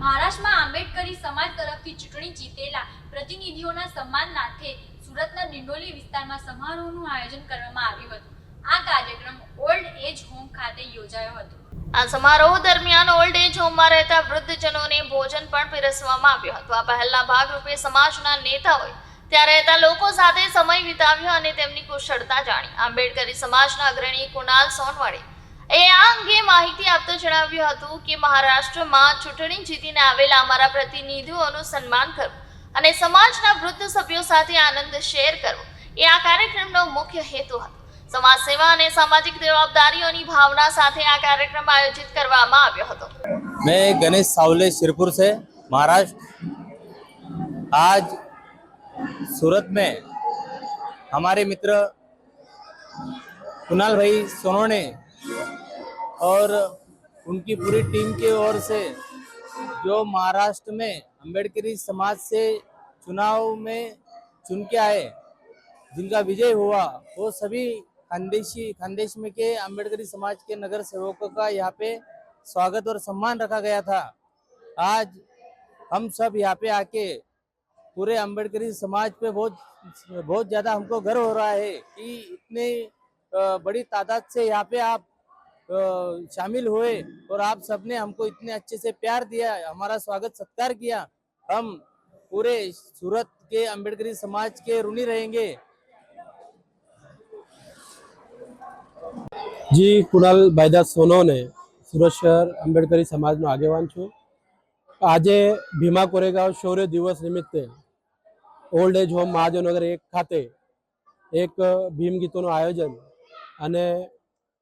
મહારાષ્ટ્રમાં આંબેડકરી સમાજ તરફથી ચૂંટણી જીતેલા પ્રતિનિધિઓના સન્માનાર્થે સુરતના ડિંડોલી વિસ્તારમાં સમારોહનું આયોજન કરવામાં આવ્યું હતું. આ કાર્યક્રમ ઓલ્ડ એજ હોમ ખાતે યોજાયો હતો. આ સમારોહ દરમિયાન ઓલ્ડ એજ હોમમાં રહેતા વૃદ્ધજનોને ભોજન પણ પીરસવામાં આવ્યું હતું. આ પહેલના ભાગરૂપે સમાજના નેતાઓએ ત્યાં રહેતા લોકો સાથે સમય વિતાવ્યો અને તેમની કુશળતા જાણી. આંબેડકરી સમાજના અગ્રણી કુણાલ સોનવાડે એ આ અંગે માહિતી આપતો જણાવ્યું હતું કે મહારાષ્ટ્રમાં ચૂંટણી જીતીને આવેલા અમારા પ્રતિનિધિઓનું સન્માન કરવું અને સમાજના વૃદ્ધ સભ્યો સાથે આનંદ શેર કરવો એ આ કાર્યક્રમનો મુખ્ય હેતુ હતો સમાજ સેવા અને સામાજિક જવાબદારીઓની ભાવના સાથે આ કાર્યક્રમ આયોજિત કરવામાં આવ્યો હતો मैं गणेश सावले शिरपुर से महाराष्ट्र आज सूरत में हमारे मित्र कुणाल भाई सोनोने और उनकी पूरी टीम की ओर से जो महाराष्ट्र में अम्बेडकरी समाज से चुनाव में चुन के आए, जिनका विजय हुआ, वो सभी खानदेशी, खानदेश में के अम्बेडकरी समाज के नगर सेवकों का यहाँ पे स्वागत और सम्मान रखा गया था। आज हम सब यहाँ पे आके पूरे अम्बेडकरी समाज पे बहुत बहुत ज़्यादा हमको गर्व हो रहा है कि इतने बड़ी तादाद से यहाँ पे आप शामिल हुए और आप सबने हमको इतने अच्छे से प्यार दिया हमारा स्वागत सत्कार किया हम पूरे सूरत के अम्बेडकरी समाज के ऋणी रहेंगे જી કુણાલ ભાઈદાસ સોનોને સુરત શહેર આંબેડકરી સમાજનો આગેવાન છું આજે ભીમા કોરેગાંવ શૌર્ય દિવસ નિમિત્તે ઓલ્ડ એજ હોમ મહાજનગર એક ખાતે એક ભીમ ગીતોનું આયોજન અને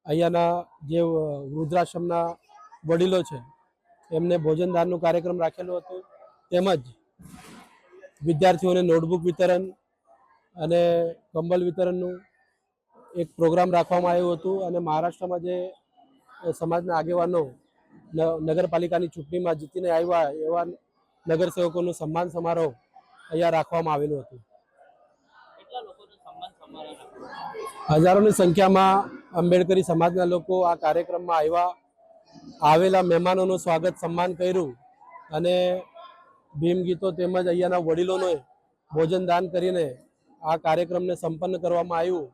અહીંયાના જે વૃદ્ધાશ્રમના વડીલો છે, એમને ભોજનદાનનો કાર્યક્રમ રાખેલો હતો. તેમજ વિદ્યાર્થીઓને નોટબુક વિતરણ અને કંબલ વિતરણનું એક પ્રોગ્રામ રાખવામાં આવ્યું હતું અને મહારાષ્ટ્રમાં જે સમાજના આગેવાનો નગરપાલિકાની ચૂંટણીમાં જીતીને આવ્યા એવા નગરસેવકોનો સન્માન સમારોહ અહીંયા રાખવામાં આવેલું હતું. હજારોની સંખ્યામાં આંબેડકરી સમાજના લોકો આ કાર્યક્રમમાં આવ્યા, આવેલા મહેમાનોનું સ્વાગત સન્માન કર્યું અને ભીમ ગીતો તેમજ અહીંયાના વડીલોને ભોજન દાન કરીને આ કાર્યક્રમને સંપન્ન કરવામાં આવ્યું.